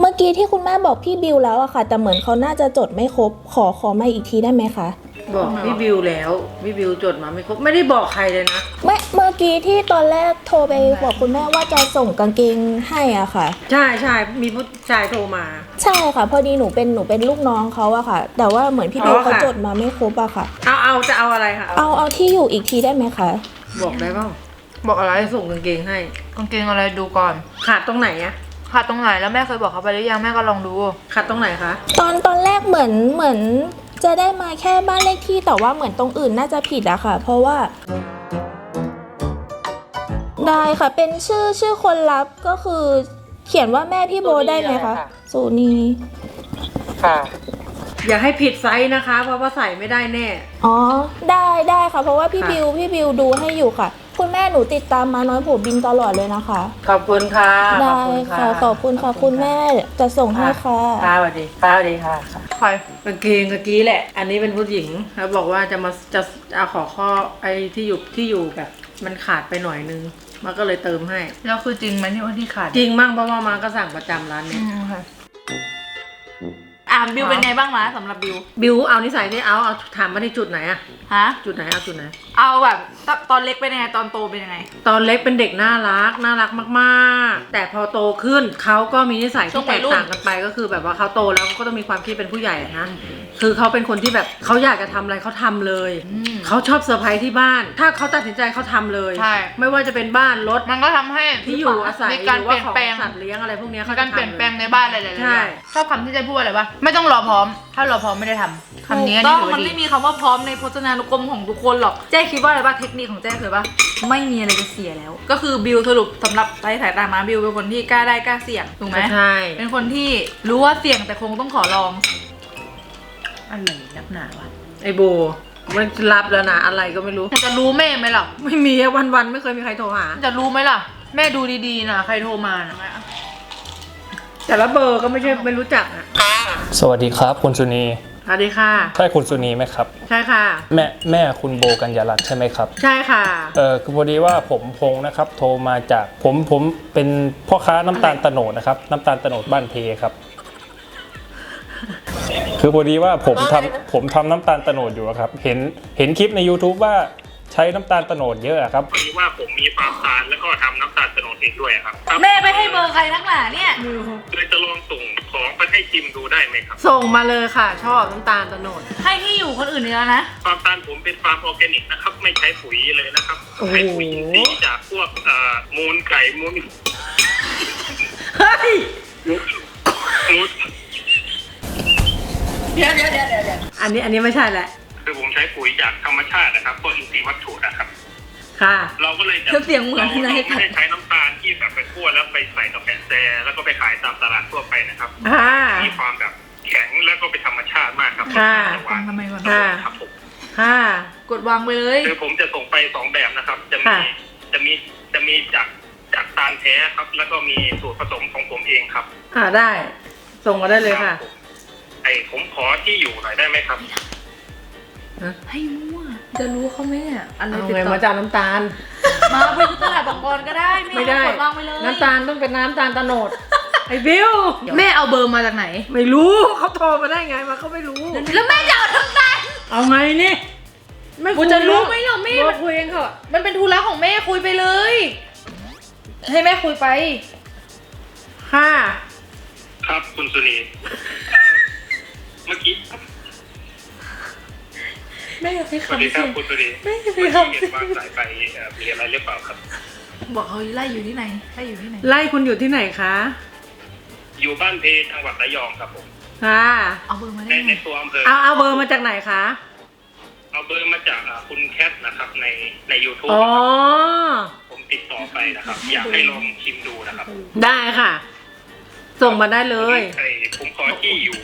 Speaker 7: เมื่อกี้ที่คุณแม่บอกพี่บิวแล้วอะค่ะ แต่เหมือนเขาน่าจะจดไม่ครบ ขอขอมาอีกทีได้ไหมคะ
Speaker 3: บอกพี่บิวแล้วพี่บิวจดมาไม่ครบไม่ได้บอกใครเลยนะ
Speaker 7: เมื่อเมื่อกี้ที่ตอนแรกโทรไปบอกคุณแม่ว่าจะส่งกางเกงให้อะค่ะ
Speaker 3: ใช่ใช่มีผู้ชายโทรมา
Speaker 7: ใช่ค่ะ พอดีหนูเป็นหนูเป็นลูกน้องเขาอะค่ะ แต่ว่าเหมือนพี่บิว
Speaker 3: อ๋อ
Speaker 7: เขา
Speaker 3: ค่ะ
Speaker 7: จดมาไม่ครบอะค่ะ
Speaker 3: เอาเอาจะเอาอะไรคะ
Speaker 7: เอาเอาที่อยู่อีกทีได้ไหมคะ
Speaker 3: บอกได้เปล่า
Speaker 6: บอกอะไร
Speaker 3: จะส่งกางเกงให้
Speaker 6: กางเกงอะไรดูก่อน
Speaker 3: ขาดตรงไหนอะ
Speaker 6: ขาดตรงไหนแล้วแม่เคยบอกเขาไปหรือยังแม่ก็ลองดู
Speaker 3: ขาดตรงไหนคะ
Speaker 7: ตอนตอนแรกเหมือนเหมือนจะได้มาแค่บ้านเลขที่แต่ว่าเหมือนตรงอื่นน่าจะผิดอะค่ะ เพราะว่า ได้ค่ะเป็นชื่อชื่อคนรับก็คือ เขียนว่าแม่พี่โบได้ไหมคะสุนี
Speaker 3: อย่าให้ผิดไซส์นะคะ เพราะว่าใส่ไม่ได้แน่
Speaker 7: อ๋อได้ได้ค่ะ เพราะว่าพี่
Speaker 3: ค่ะ
Speaker 7: บิวพี่บิวดูให้อยู่ค่ะคุณ แม่หนูติดตามมาน้อยผูบินตลอดเลยนะคะ
Speaker 3: ขอบคุณค่ะ
Speaker 7: ได้ค่ะขอบคุณค่ะคุณแม่จะส่งให้ค่ะ
Speaker 3: ค่ะสวัสดีค่ะสวัสดีค่ะ
Speaker 6: ใคร
Speaker 3: กางเกงเมื่อกี้แหละ อันนี้เป็นผู้หญิงแล้วบอกว่าจะมาจะเอาขอข้อไอ้ที่อยู่ที่อยู่แบบ มันขาดไปหน่อยนึงมันก็เลยเติมให้
Speaker 6: แล้วคือจริงไหมที่ว่าที่ขาด
Speaker 3: จริงมั่งเพราะว่ามาก็สั่งประจำร้านเนี้ย
Speaker 6: อืมค่ะ
Speaker 10: อ่าบิวเป็นไงบ้างมะสำหรับบิว
Speaker 3: บิวเอานิสัยนี่เอาเอาถามมาที่จุดไหนอะ
Speaker 10: ฮะ
Speaker 3: จุดไหนเอาจุดไหน
Speaker 10: เอาแบบตตอนเล็กเป็นยังไงตอนโตเป็นยังไง
Speaker 3: ตอนเล็กเป็นเด็กน่ารักน่ารักมากๆ แต่พอโตขึ้นเขาก็มีนิสัย
Speaker 10: ช่ว
Speaker 3: ที่
Speaker 10: ง
Speaker 3: แต
Speaker 10: วัย
Speaker 3: ก
Speaker 10: รุ่น
Speaker 3: ต่างกันไปก็คือแบบว่าเขาโตแล้วเขาก็ต้องมีความคิดเป็นผู้ใหญ่อะนะคือเขาเป็นคนที่แบบเขาอยากจะทำอะไรเขาทำเลยเขาชอบเซอร์ไพรส์ที่บ้าน ถ้าเขาตัดสินใจเขาทำเลย
Speaker 6: ใช่
Speaker 3: ไม่ว่าจะเป็นบ้านรถ
Speaker 6: มันก็ทำให้
Speaker 3: ที่อยู่อาศัย
Speaker 6: มี
Speaker 3: ห
Speaker 6: การ
Speaker 3: รือ
Speaker 6: เป
Speaker 3: ว่า
Speaker 6: ลี่ยน
Speaker 3: ของ
Speaker 6: แปลง
Speaker 3: สัตว์เลี้ยงอะไรพวกเนี้ย
Speaker 6: มี
Speaker 3: เขา
Speaker 6: การ
Speaker 3: จะ
Speaker 6: เปลี่ยน
Speaker 3: ทำ
Speaker 6: แปลงในบ้านอะไรหลายๆอ
Speaker 3: ใช่
Speaker 6: ย่างชอบคำที่เจะพูดอะไรปะไม่ต้องรอพร้อม ถ้ารอพร้อมไม่ได้ทำคำนี้
Speaker 10: ต้
Speaker 6: นี่
Speaker 10: อง
Speaker 6: ถือ
Speaker 10: มั
Speaker 6: ว่านดี
Speaker 10: ไม่มีคำว่าพร้อมในพจนานุกรมของทุกคนหรอกแจ้คิดว่าอะไรบ้างเทคนิคของแจ้คือว่าไม่มีอะไรจะเสียแล้ว ก็คือบิวสรุปสำหรับใจสายตามาบิวเป็นคนที่กล้าได้กล้าเสี่ยงถูกไหม
Speaker 3: ใช่
Speaker 10: เป็นคนที่รู้ว่าเสี่ยงแต่คงต้องขอลอง
Speaker 6: อะไรนักหนาวะ
Speaker 3: ไอโบมันรับแล้วนะอะไรก็ไม่รู้
Speaker 6: มันจะรู้แม่ไหมล่ะ
Speaker 3: ไม่มีอะวันๆไม่เคยมีใครโทรหา
Speaker 6: มันจะรู้ไหมล่ะ แม่ดูดีๆนะใครโทรมานะ
Speaker 3: แต่ละเบอร์ก็ไม่ใช่ไม่รู้จักอะ
Speaker 11: สวัสดีครับ คุณสุนี
Speaker 3: สวัสดีค่ะ
Speaker 11: ใช่คุณสุนีไหมครับ
Speaker 3: ใช่ค่ะ
Speaker 11: แม่แม่คุณโบกัญญาลัตน์ใช่ไหมครับ
Speaker 3: ใช่ค่ะ
Speaker 11: เออคือพอดีว่าผมพงษ์นะครับ โทรมาจากผมผมเป็นพ่อค้าน้ำตาลโตโนดนะครับน้ำตาลโตโนดบ้านเพครับ คือพอดีว่าผมทำผมทำน้ำตาลโตโนดอยู่อะครับ เห็นเห็นคลิปใน YouTube ว่าใช้น้ำตาลโตโนดเยอะอะครับ
Speaker 5: พอดีว่าผมมีฟาร์มตาลแล้วก็ทำน้ำตาลโตโนดเองด้วยครับ
Speaker 10: แม่ไปให้เบอร์ใครนักหนาเนี่ย
Speaker 5: เลยจะลองส่งของไปให้ชิมดูได้ไหมครับ
Speaker 3: ส่งมาเลยค่ะ ชอบน้ำตาลโตโนด
Speaker 10: ให้ที่อยู่คนอื่นนี่แล้วนะ
Speaker 5: ฟาร์มตาลผมเป็นฟาร์มออร์แกนิกนะครับ ไม่ใช้ปุ๋ยเลยนะครับ
Speaker 3: โอ้โห
Speaker 5: ใช้ปุ๋ยอินทรีย์จากพวกเอ่อมูลไก่มูล
Speaker 3: เฮ้ย
Speaker 5: มูล
Speaker 3: อันนี้อันนี้ไม่ใช่แหละ
Speaker 5: คือผมใช้ปุ๋ยจากธรรมชาตินะครับพวกอินทรีย์วัตถุนะครับ
Speaker 3: ค่ะ
Speaker 5: เราก็เลยจะ
Speaker 10: เสียงเหมือน
Speaker 5: เรา
Speaker 10: นะ
Speaker 5: เราไม่ได้ใช้น้ำตาลที่แบบไปคั่วแล้วไปใส่กับแผ่นแซแล้วก็ไปขายตามตลาดทั่วไปนะครับ
Speaker 3: ค่ะ
Speaker 5: มีความแบบแข็งแล้วก็เป็นธรรมชาติมากครับ
Speaker 3: ค่ะ
Speaker 5: หวาน
Speaker 10: ทำไมก่อน
Speaker 3: ค่ะ
Speaker 5: ครับผม
Speaker 3: ค่ะ
Speaker 10: กดวางไปเลย
Speaker 5: คือผมจะส่งไปสองแบบนะครับ จะมี
Speaker 3: ค่ะ
Speaker 5: จะมีจะมีจากจากตาลแท้ครับ แล้วก็มีสูตรผสมของผมเองครับ
Speaker 3: อ่าได้ ส่งมาได้เลยค่ะ
Speaker 5: รับผมไอผมขอที่อยู่หน่อยได้ไหมครับ
Speaker 10: ให้มั่วจะรู้เขาไหมเนี่ยอะไร
Speaker 3: เอา
Speaker 10: ติด
Speaker 3: ไง
Speaker 10: ต่อ
Speaker 3: มาจากน้ำตาล
Speaker 10: มาไปที่ตลาดบางบอนก็ได้
Speaker 3: ไม่ได้
Speaker 10: กดวางไปเลย
Speaker 3: น้ำตาลต้องเป็นน้ำตาลโตโนด ไอ้บิว
Speaker 6: แม่เอาเบอร์มาจากไหน
Speaker 3: ไม่รู้เขาโทรมาได้ไงมาเขาไม่รู้
Speaker 6: แล้วแม่จะเอาน้ำตาล
Speaker 3: เอาไงนี่ไม่
Speaker 6: กูจะรู้ไหมเหรอแม่
Speaker 3: บอกคุยเองเถอะ
Speaker 6: มันเป็นธุระของแม่คุยไปเลย ให้แม่คุยไป
Speaker 3: ค่ะ
Speaker 5: ครับคุณสุนี เมื่อกี้
Speaker 6: แม่อยากให้
Speaker 5: สวัสดี
Speaker 6: คำ
Speaker 5: ครั
Speaker 6: เสี
Speaker 5: บ
Speaker 6: ยง
Speaker 5: คุณสุนี
Speaker 6: ไม่
Speaker 5: เมื่อ
Speaker 6: ไม่
Speaker 5: กี้
Speaker 6: ครับ
Speaker 5: เห็นวางสายไปเอ่อมีอะไรหรือเปล่าครับ
Speaker 10: บอกเขาไล่อยู่ที่ไหนไล่อยู่ที่ไหน
Speaker 3: ไล่คุณอยู่ที่ไหนคะ
Speaker 5: อยู่บ้านเพจังหวัดระยองครับผม
Speaker 3: ค่ะ
Speaker 10: เอาเบอร์มา
Speaker 5: ใน
Speaker 10: ได้
Speaker 5: ใน
Speaker 10: ไง
Speaker 5: ตัวอำเภอ
Speaker 3: เอาเอาเบอร์มาจากไหนคะ
Speaker 5: เอาเบอร์มาจากอ่าคุณแคทนะครับในใน YouTube
Speaker 3: อ๋อ
Speaker 5: ผมติดต่อไปนะครับ อยากให้ลองชิมดูนะครับ
Speaker 3: ได้ค่ะ ส่งมาได้เลย
Speaker 5: ไอ้ผมขอที่อยู่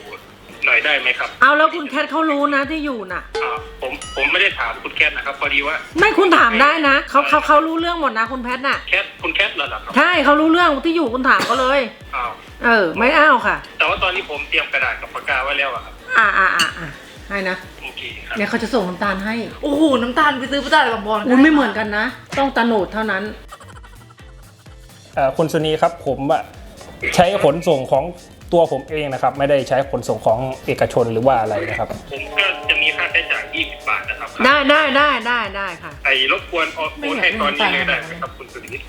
Speaker 5: หน่อยได้ไหมครับ
Speaker 3: เอาแล้วคุณแคทเขารู้นะที่อยู่น่ะ
Speaker 5: อ่าผมผมไม่ได้ถามคุณแคทนะครับพอดีว่า
Speaker 3: ไม่คุณถามได้นะเขาเขาเขารู้เรื่องหมดนะคุณแพทน่ะ
Speaker 5: แคทคุณแคทเหรอครับ
Speaker 3: ใช่เขารู้เรื่องที่อยู่คุณถามเขาเลย
Speaker 5: อ้าว
Speaker 3: เออ ไม่อ้าวค่ะ
Speaker 5: แต่ว่าตอนนี้ผมเตรียมกระดาษกับปากกาไว้แล้วอะครับ
Speaker 3: อ่าอ่าอ่าอ่าให้นะ
Speaker 5: โอเคครับ
Speaker 3: เนี่ยเขาจะส่งน้ำตาลให้
Speaker 10: โอ้โห น้ำตาลไปซื้อพระเจ้าบางบอล
Speaker 3: อุ้ยไม่เหมือนกันนะ ต้องตะโหนดเท่านั้น
Speaker 11: เอ่อคุณสุนีครับผมอะใช้ขนส่งของ ตัวผมเองนะครับ ไม่ได้ใช้ขนส่งของเอกชนหรือว่าอะไรนะครับ
Speaker 5: ผมก็จะมีค่าใช้จ่าย 20 บาทนะครับ
Speaker 3: ได้ได้ได้ได้ได้ค่ะ
Speaker 5: ไอ้รบกวนโอนให้ตอนนี้เลยได้ไหมครับคุณสุนิต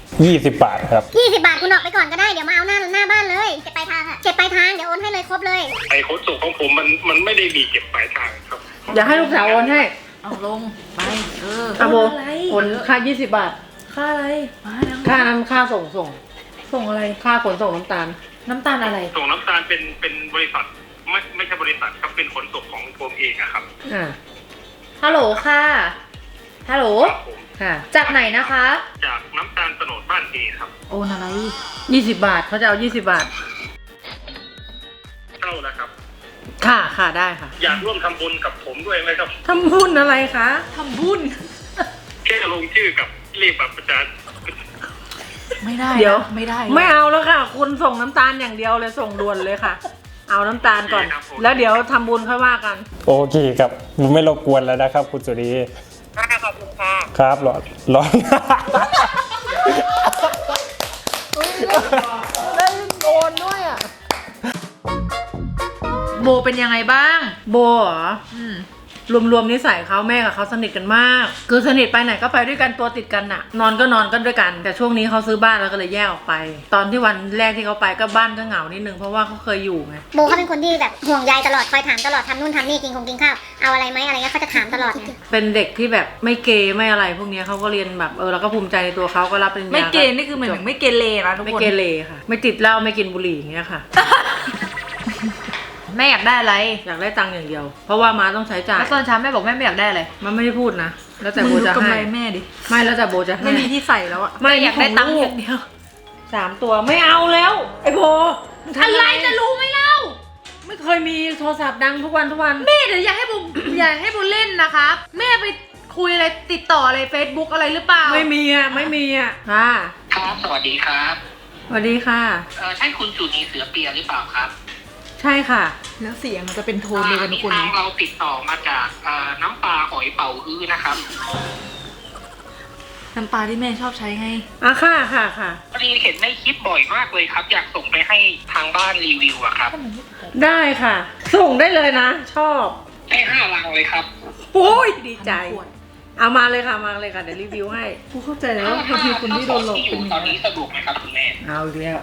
Speaker 11: 20 บาทครับ
Speaker 2: 20 บาทคุณออกไปก่อนก็ได้เดี๋ยวมาเอาหน้าหน้าบ้านเลยเก็บปลายทางอะเก็บปลายทางเดี๋ยวโอนให้เลยครบเลย
Speaker 5: ไอ้ขนส่งของผมมันมันไม่ได้มีเก็บปลายทางครับ
Speaker 3: อย่าให้ลูกสาวโอนให้
Speaker 10: เอาลงไปเออ
Speaker 3: อาโบ
Speaker 10: อะไร
Speaker 3: โอนค่า 20 บาท
Speaker 10: ค่าอะไรมาแล้ว
Speaker 3: ค่านั้นค่าส่งส่ง
Speaker 10: ส่งอะไร
Speaker 3: ค่าขนส่งน้ำตาล
Speaker 10: น้ำตาลอะไร
Speaker 5: ส่งน้ำตาลเป็นเป็นบริษัทไม่ไม่ใช่บริษัทครับเป็นขนส่งของผมเองอะครับ
Speaker 3: อ่า
Speaker 10: ฮัลโหลค่ะ ฮัลโหล
Speaker 5: ครับผม
Speaker 3: ค่ะ
Speaker 10: จากไหนนะคะ
Speaker 5: จากน้ำตาลโตโนดบ้านเอครับ
Speaker 10: โอนอะไร
Speaker 3: 20บาทเขาจะเอา20บาท
Speaker 5: เข้าแล้วครับ
Speaker 3: ค่ะค่ะได้ค่ะ
Speaker 5: อยากร่วมทำบุญกับผมด้วยไหมครับ
Speaker 3: ทำหุ้นอะไรคะ
Speaker 10: ทำบุญ
Speaker 5: แค่ลงชื่อกับเลขบัตรประชาชน
Speaker 10: ไม่ได้
Speaker 3: เดี๋ยว
Speaker 10: นะไม่ได้
Speaker 3: ไม่เอาแล้วค่ะ คุณส่งน้ำตาลอย่างเดียวเลยส่งด่วนเลยค่ะ เอาน้ำตาลก่อน แล้วเดี๋ยวทำบุญค่อยว่ากัน
Speaker 11: โอเคครับไม่รบกวนแล้วนะครับ คุณสุนี
Speaker 5: ขอบคุณค่ะ
Speaker 11: ครับรอรอ
Speaker 3: เล่นโดนด้วยอะ
Speaker 10: โบเป็นยังไงบ้าง
Speaker 3: โบเหรอ
Speaker 10: อืม
Speaker 3: รวมๆนิสัยเขาแม่กับเขาสนิทกันมาก คือสนิทไปไหนก็ไปด้วยกันตัวติดกันน่ะ นอนก็นอนกันด้วยกัน แต่ช่วงนี้เขาซื้อบ้านแล้วก็เลยแยกออกไป ตอนที่วันแรกที่เขาไปก็บ้านก็เหงานิดนึงเพราะว่าเขาเคยอยู่ไง
Speaker 2: โบเขาเป็นคนที่แบบห่วงใยตลอดคอยถามตลอดทำนู่นทำนี่กินคงกินข้าวเอาอะไรไหมอะไรเงี้ยเขาจะถามตลอดไง
Speaker 3: เป็นเด็กที่แบบไม่เกย์ไม่อะไร พวกเนี้ยเขาก็เรียนแบบเออเราก็ภูมิใจในตัวเขาก็รับปริญญา
Speaker 10: ไม่เกณฑ์นี่คือหมายถึงไม่เกเรนะทุก
Speaker 3: ไม่
Speaker 10: คน
Speaker 3: เกเรค่ะ ไม่ติดเหล้าไม่กินบุหรี่อย่างเงี้ยค่ะ
Speaker 10: แม่อยากได้อะไร
Speaker 3: อยากได้ตังค์อย่างเดียว เพราะว่ามาต้องใช้จ่าย
Speaker 10: แล้วตอนเช้าแม่บอกแม่ไม่อยากได้อะไร
Speaker 3: มันไม่ได้พูดนะแล้วแต่
Speaker 10: มึง
Speaker 3: โบ
Speaker 10: ดู
Speaker 3: จะ
Speaker 10: กำไร
Speaker 3: ให้
Speaker 10: แม่ดิ
Speaker 3: ไม่แล้วแต่โบจะให้
Speaker 10: ไม่มีที่ใส่แล้วอะ
Speaker 3: ไม่
Speaker 10: แอยากได้ตังค์
Speaker 3: ข
Speaker 10: อย่างเดียว
Speaker 3: สามตัวไม่เอาแล้ว ไอ้โบมึงทำ
Speaker 10: อะไรจะรู้ไหมเล่า
Speaker 3: ไม่เคยมีโทรศัพท์ดังทุกวันทุกวัน
Speaker 10: แม่เดี๋ยวอยากให้บุอยากให้บุเล่นนะครับ แม่ไปคุยอะไรติดต่ออะไร Facebook อะไรหรือเปล่า
Speaker 3: ไม่มีอะไม่มีอะค่ะ
Speaker 12: ครับสวัสดีครับ
Speaker 3: สวัสดีค่ะ
Speaker 12: เอ่อใช่คุณสุนีเสือเปียหรือเปล่าครับ
Speaker 3: ใช่ค่ะ
Speaker 10: แล้วเสียงมันจะเป็นโทนเดียวกันทุกคน
Speaker 12: ทางเราติดต่อมาจากเอ่อน้ำปลาหอยเป่าฮื้อนะครับ
Speaker 10: น้ำปลาที่แม่ชอบใช้ไง
Speaker 3: อะค่ะค่ะค่ะ
Speaker 12: พอดีเห็นในคลิปบ่อยมากเลยครับ อยากส่งไปให้ทางบ้านรีวิวอะครับ
Speaker 3: ได้ค่ะ ส่งได้เลยนะ ชอบ
Speaker 12: ให้ห้าลังเลยครับ
Speaker 3: โอ้ยดีใจเอามาเลยค่ะมาเลยค่ะเดี๋ยวรีวิวให้
Speaker 10: กูเข้าใจแล้ว
Speaker 12: ถ้า
Speaker 10: บางทีคนที่โดนหลอก
Speaker 12: ที่อ
Speaker 10: เป็น
Speaker 12: ยู่
Speaker 10: อย่าง
Speaker 12: ตอน
Speaker 10: นี้
Speaker 12: นี้สะดวกไหมครับคุณแม่
Speaker 3: เอาอีกแล้ว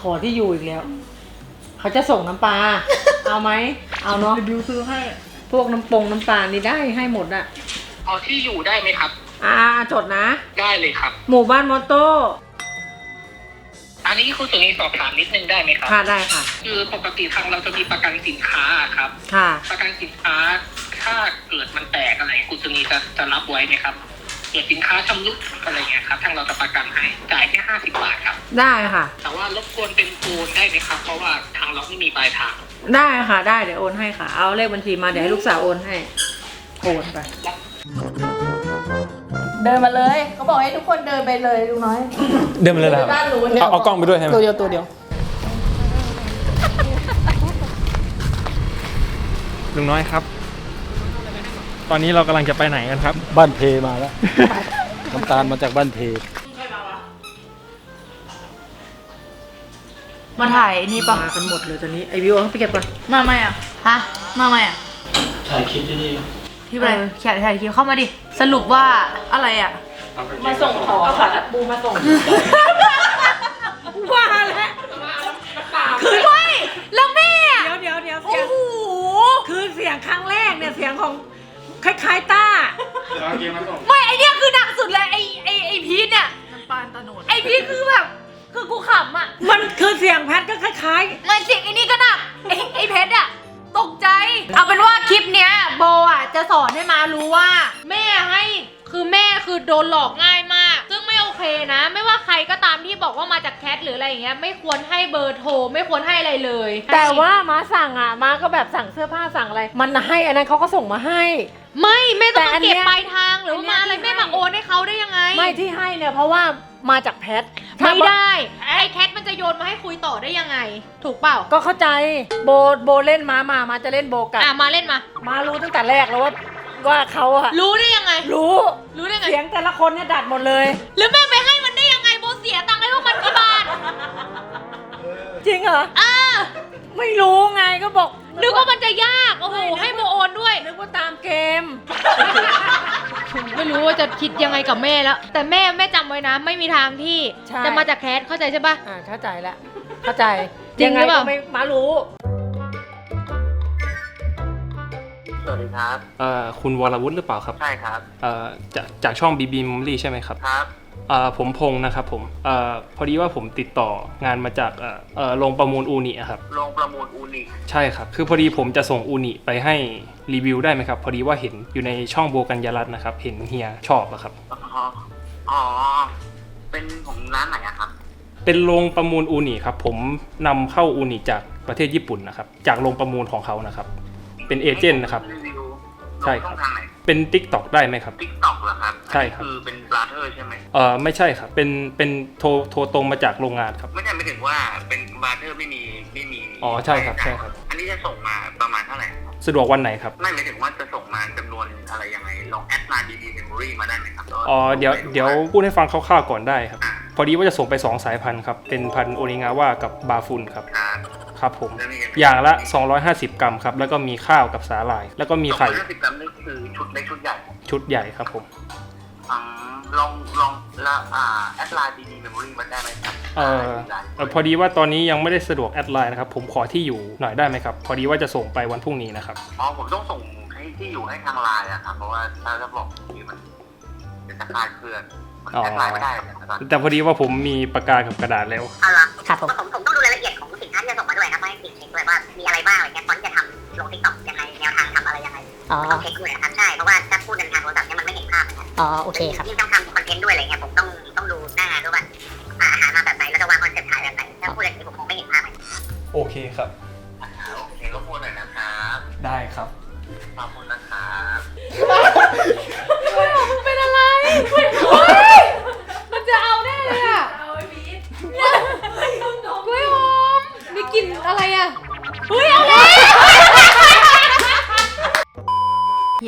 Speaker 3: ขอที่อยู่อีกแล้ว เขาจะส่งน้ำปลา เอาไหม เอาเนาะ
Speaker 10: บิวซื้อให้
Speaker 3: พวกน้ำปงน้ำปลานี่ได้ให้หมดอะ
Speaker 12: เอาที่อยู่ได้ไหมครับ
Speaker 3: อ่าจดนะ
Speaker 12: ได้เลยครับ
Speaker 3: หมู่บ้านมอโต้
Speaker 12: อันนี้คุณสุนีสอบถามนิดนึงได้ไหมครับ
Speaker 3: ค่ะได้ค่ะ
Speaker 12: คือปกติทางเราจะมีประกันสินค้าอะครับ
Speaker 3: ค่ะ
Speaker 12: ประกันสินค้าถ้าเกิดมันแตกอะไรคุณสุนีจะจะรับไว้ไหมครับ เกิดสินค้าชำรุดอะไรเงี้ยครับทางเราจะประกันให้จ่ายแค่ห้าสิบบาทครับ
Speaker 3: ได้ค่ะ
Speaker 12: แต่ว่ารบกวนเป็นโอนได้ไหมครับ เพราะว่าทางเราไม่มีปลายทาง
Speaker 3: ได้ค่ะ ได้เดี๋ยวโอนให้ค่ะ เอาเลขบัญชีมาเดี๋ยวให้ลูกสาวโอนให้ โอนไป
Speaker 7: เดินมาเลยเขาบอกให้ทุกคนเดินไปเลยลุงน้อย
Speaker 11: เดินมาเลยนะ
Speaker 7: ด้านนู้น
Speaker 11: เอาเอากล้องไปด้วยใช่ไหม
Speaker 7: ตัวเดียวตัวเดียว
Speaker 13: ลุงน้อยครับ ตอนนี้เรากำลังจะไปไหนกันครับ
Speaker 14: บ้านเพมาแล้ว น้ำตาลมาจากบ้านเพ
Speaker 10: มาถ่ายนี่ปะ
Speaker 3: มากันหมดเลยตอนนี้ไอวิวเอาไปเก็บก่อน
Speaker 10: มาไหมอะ ฮะ มาไหมอะ
Speaker 14: ถ่ายคลิปที่นี่
Speaker 10: ที่อะไรแขกถ่ายคิวเข้ามาดิ สรุปว่าอะไรอะ
Speaker 3: มาส่งของเอาผัดบูมาส่งว่าแล้ว
Speaker 10: คือไม่แล้วแม่อะ
Speaker 3: เดี๋ยวเดี๋ยวเดี๋ยว
Speaker 10: โอ้
Speaker 3: เสียง
Speaker 10: โห
Speaker 3: คือเสียงครั้งแรกเนี่ยเสียงของ คล้ายๆต้า
Speaker 10: ไม่ไอเนี้ยคือหนักสุดเลยไอไอไอพีทเนี่ย
Speaker 6: น้ำปานตะโนด
Speaker 10: ไอพีทคือแบบ คือกูขำอะ
Speaker 3: มันคือเสียงแพทก็คล้าย
Speaker 10: มันเสียงไอ้นี่ก็หนักไอ้ไอ้เพชรอะตกใจ เอาเป็นว่าคลิปเนี้ยโบอะจะสอนให้มารู้ว่า แม่ให้คือแม่คือโดนหลอกง่ายมาก ซึ่งไม่โอเคนะ ไม่ว่าใครก็
Speaker 1: ตามที่บอกว่ามาจากแคทหรืออะไรอย่างเงี้ยไม่ควรให้เบอร์โทรไม่ควรให้อะไรเลย
Speaker 3: แต่ว่ามาสั่งอะมาก็แบบสั่งเสื้อผ้าสั่งอะไร มันให้อันนั้นเขาก็ส่งมาให้
Speaker 1: ไม่แม่ต้อง
Speaker 3: แต่อั
Speaker 1: มาน
Speaker 3: เนี้
Speaker 1: เก็บ
Speaker 3: ย
Speaker 1: ปลายทางหรือว่ามาอะไร
Speaker 3: อันเนี้ยที่
Speaker 1: แม่มา
Speaker 3: ให้
Speaker 1: โอนให้เขาได้ยังไง
Speaker 3: ไม่ที่ให้เนี่ยเพราะว่ามาจากแพท
Speaker 1: ไม่ได้ ไอ้แคทมันจะโยนมาให้คุยต่อได้ยังไง ถูกเปล่า
Speaker 3: ก็เข้าใจโบโบเล่นมามามาจะเล่นโบกับ
Speaker 1: อะมาเล่นมา
Speaker 3: มารู้ตั้งแต่แรกแล้วว่าว่าเขาอะ
Speaker 1: รู้ได้ยังไง
Speaker 3: รู้
Speaker 1: รู้ได้ไง
Speaker 3: เสียงแต่ละคนเนี่ยดัดหมดเลย
Speaker 1: แล้วแม่ไปให้มันได้ยังไงโบเสียตังค์ให้พวกมันกี่บาท
Speaker 3: จริงเหรอ
Speaker 1: อ่า
Speaker 3: ไม่รู้ไงก็บอก
Speaker 1: นึกว่ามันจะยาก โอ้โห ให้โบโอนด้วย
Speaker 3: นึกว่าตามเกม
Speaker 1: ไม่รู้ว่าจะคิดยังไงกับแม่แล้ว แต่แม่แม่จำไว้นะ ไม่มีทางที่
Speaker 3: ใช่
Speaker 1: จะมาจากแคทเข้าใจใช่ปะ
Speaker 3: อ่าเข้าใจแล้วเข้าใจ
Speaker 1: จริงหรือเปล่า
Speaker 3: ยัไก็ไม่มารู้
Speaker 15: สวัสดีครับ
Speaker 11: เอ่อคุณวรวุฒิหรือเปล่าครับ
Speaker 15: ใช่ครับ
Speaker 11: เอ่อจากจากช่อง BB Memory ใช่ไหมครับ
Speaker 15: ครับ
Speaker 11: เอ่อ ผมพงษ์นะครับผมเอ่อพอดีว่าผมติดต่องานมาจากเอ่อเอ่อโรงประมูลอูนิอะครับ
Speaker 15: ลงประมูลอูนิ
Speaker 11: ใช่ครับ คือพอดีผมจะส่งอูนิไปให้รีวิวได้ไหมครับ พอดีว่าเห็นอยู่ในช่องโบกัญญารัตน์นะครับ เห็นเฮียชอบอะครับ
Speaker 15: อ๋ออ๋อ เป็นของร้านไหนอะครับ
Speaker 11: เป็นโรงประมูลอูนิครับ ผมนำเข้าอูนิจากประเทศญี่ปุ่นนะครับ จากโรงประมูลของเขานะครับ เป็นเอเจนต์นะครับ
Speaker 15: รีวิว
Speaker 11: ใช่
Speaker 15: ลง
Speaker 11: ค
Speaker 15: ช่
Speaker 11: รั
Speaker 15: อบงทางไหน
Speaker 11: เป็น t ิ k t o k ได้ไหมครับ
Speaker 15: ติ๊กต็อกเหรอครับ
Speaker 11: ใช่ครับ
Speaker 15: อันนี้คือเป็นบราเธอร์ใช่ไหม
Speaker 11: เอ่อไม่ใช่ครับ เป็นเป็นโทรโทรตรงมาจากโรงงานครับ
Speaker 15: ไม่ใช่ไม่ถึงว่าเป็นบราเธอร์ไม่มีไม่มี
Speaker 11: อ๋อใช่ครับใช่ครับ
Speaker 15: อันนี้จะส่งมาประมาณเท่าไหร่ครับ
Speaker 11: สะดวกวันไหนครับ
Speaker 15: ไม่หมายถึงว่าจะส่งมาจำนวนอะไรยังไง ลองแอดไลน์ดีๆเมมโมรี่มาได้ไหมครับ
Speaker 11: อ๋อเดี๋ยวเดี๋ยวพูดให้ฟังคร่าวๆก่อนได้ครับพอดีว่าจะส่งไป 2 สายพันธุ์ครับ เป็นพันธุ์โอริงาว่ากับบาฟุนครับ
Speaker 15: ครับ
Speaker 11: ครับผม อย่างละ 250 กรัมครับ แล้วก็มีข้าวกับสาหร่าย แล้วก็มี
Speaker 15: สอง
Speaker 11: ไข่
Speaker 15: ร้อยห้าสิบกรัมนี่คือชุดเล็กชุดใหญ่
Speaker 11: ชุดใหญ่ครับผม
Speaker 15: อืมลองลองละอ่าแอดไลน์ดีๆเมมโมรี่มาได้ไหมครับ
Speaker 11: เอ่อเอ่อพอดีว่าตอนนี้ยังไม่ได้สะดวกแอดไลน์นะครับ ผมขอที่อยู่หน่อยได้ไหมครับ พอดีว่าจะส่งไปวันพรุ่งนี้นะครับ
Speaker 15: อ๋อผมต้องส่งให้ที่อยู่ให้ทางไลน์อะครับเพราะว่าถ้าจะบอกนี้มันจะคลาดเคลื่อนมัน
Speaker 11: อ๋อ
Speaker 15: แอดไลน์ไม่ได้นะครับ
Speaker 11: แต่พอดีว่าผมมีปากกากับกระดาษแล้ว
Speaker 16: เอาละ
Speaker 3: ครับผม
Speaker 16: ผมผมต้องดูรายละเอียดของสินค้า ที่จะส่งมาด้วยครับเพราะให้ติดเช็คด้วยว่ามีอะไรบ้างอะไรเงี้ยฟอนต์จะทำลงทิกตอกยังไงแนวทางทำอะไรยังไง
Speaker 17: อ๋อ
Speaker 16: ต้องเช็คด้วยนะครับใช่เพราะว่าถ้าพูดกันทางโทรศัพท์เนี่ยมันไม่เห็นภาพนะครับ
Speaker 17: อ๋อโอเคครับ
Speaker 16: ยิ่งต้องทำคอนเทนต์ด้วยอะไรเงี้ยผมต้องต้องดูหน้างานด้วยว่าอ่าอาหารมาแบบไหนแล้วจะวางคอนเซ็ปต์ขายแบบไหนถ้าพูดอย่างนี้ผมคงไม่เห็นภาพเลย
Speaker 11: โอเคครับ
Speaker 15: โอเครบกวนหน่อยนะครับ
Speaker 11: ได้ครับ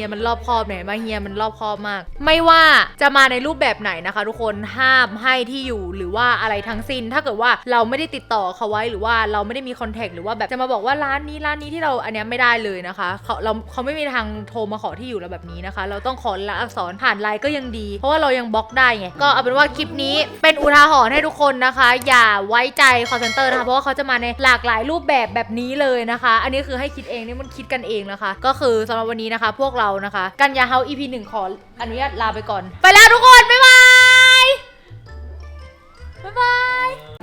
Speaker 1: ฮียมันรอบคอบเนี่ยมาเฮียมันรอบคอบมาก ไม่ว่าจะมาในรูปแบบไหนนะคะ ทุกคนห้ามให้ที่อยู่หรือว่าอะไรทั้งสิ้น ถ้าเกิดว่าเราไม่ได้ติดต่อเขาไว้หรือว่าเราไม่ได้มีคอนแทคหรือว่าแบบจะมาบอกว่าร้านนี้ร้านนี้ที่เราอันเนี้ยไม่ได้เลยนะคะเขาเราเขาไม่มีทางโทรมาขอที่อยู่เราแบบนี้นะคะ เราต้องขอลายอักษรผ่านไลน์ก็ยังดี เพราะว่าเรายังบล็อกได้ไงก็เอาเป็นว่าคลิปนี้เป็นอุทาหรณ์ให้ทุกคนนะคะ อย่าไว้ใจคอเซนเตอร์นะคะเพราะว่าเขาจะมาในหลากหลายรูปแบบแบบนี้เลยนะคะ อันนี้คือให้คิดเองนี่มันคิดกันเองนะคะ ก็คือสำหรับวันนี้นะคะ พวกเรานะคะ กันยาเฮา EP หนึ่งขออนุญาตลาไปก่อน ไปแล้วทุกคน บ๊ายบาย บ๊ายบาย